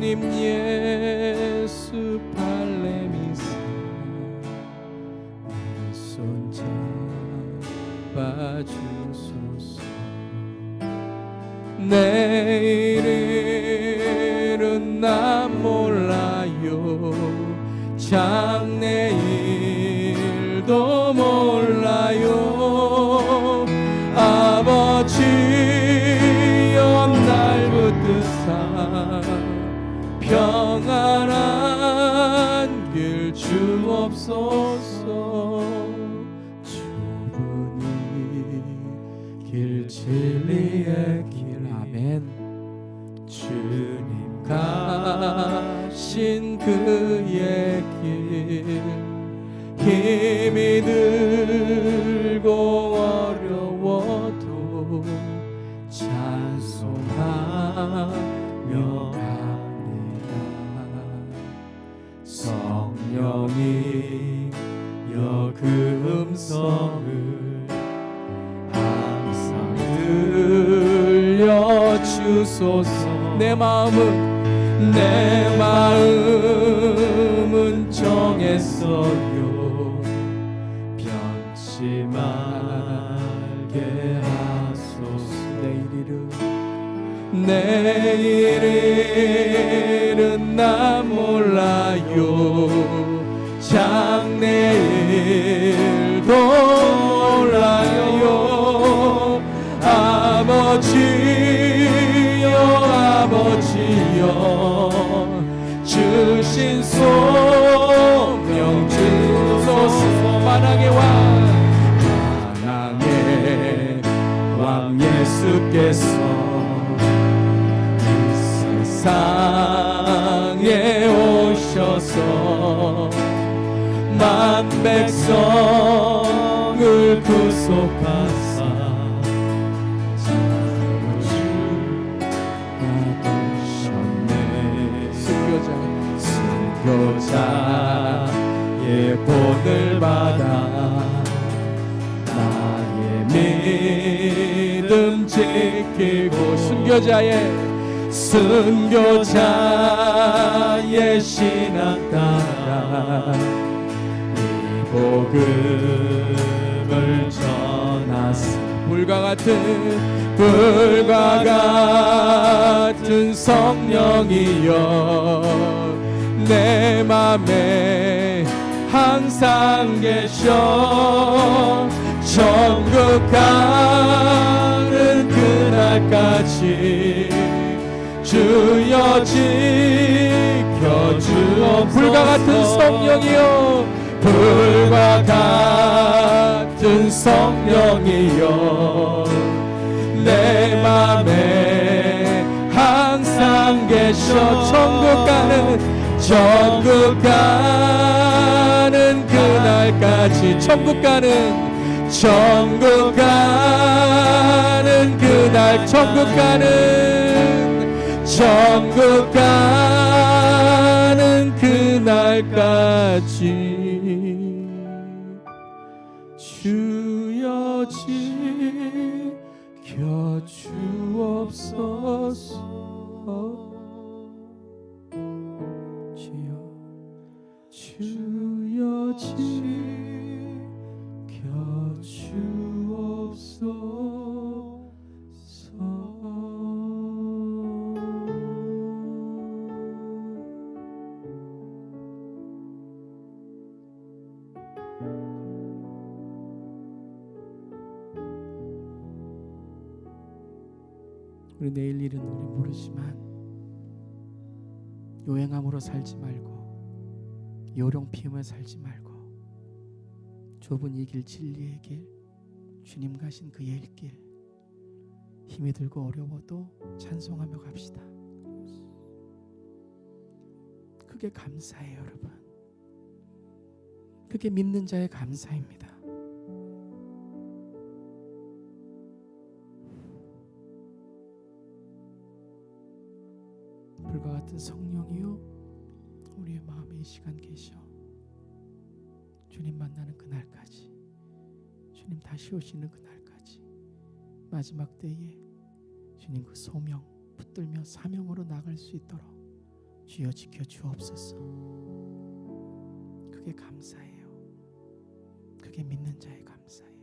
주님 예수 발레미사 내손 잡아주소서. 내일은 난 몰라요. 장래일도 몰라요. 아버지여 날 붙드사 주옵소서 주분이 길 진리의 길 아멘. 주님 가신 그의 길. 힘이 들고 어려워도 찬송하며 성령이 여그 음성을 항상 들려주소서. 내 마음은 내 마음은 정했어요. 변치 말게 하소서. 내일은 내일은 나 몰라요 장래일도 몰라요. 아버지여 아버지여 주신 소명 주소서 만왕의 왕 만 백성을 구속하사 자유주가셨네 순교자의 본을 받아 나의 믿음 지키고 순교자의 순교자의 신앙 따라 이 복음을 전하세 불과 같은 불과 같은 성령이여 내 맘에 항상 계셔. 천국 가는 그날까지 주여 지켜주어 불과 같은 성령이여 불과 같은 성령이여 내 맘에 항상 계셔. 천국 가는 천국 가는 그날까지 천국 가는 천국 가는 그날 천국 가는 천국 가는 그날까지 지켜 주옵소서. 주여 주여 지 우리 내일 일은 우리 모르지만 요행함으로 살지 말고 요령 피우며 살지 말고 좁은 이 길 진리의 길 주님 가신 그의 길 힘이 들고 어려워도 찬송하며 갑시다. 그게 감사해요, 여러분. 그게 믿는 자의 감사입니다. 같은 성령이요. 우리의 마음에 이 시간 계셔. 주님 만나는 그날까지 주님 다시 오시는 그날까지 마지막 때에 주님 그 소명 붙들며 사명으로 나갈 수 있도록 주여 지켜 주옵소서. 그게 감사해요. 그게 믿는 자의 감사예요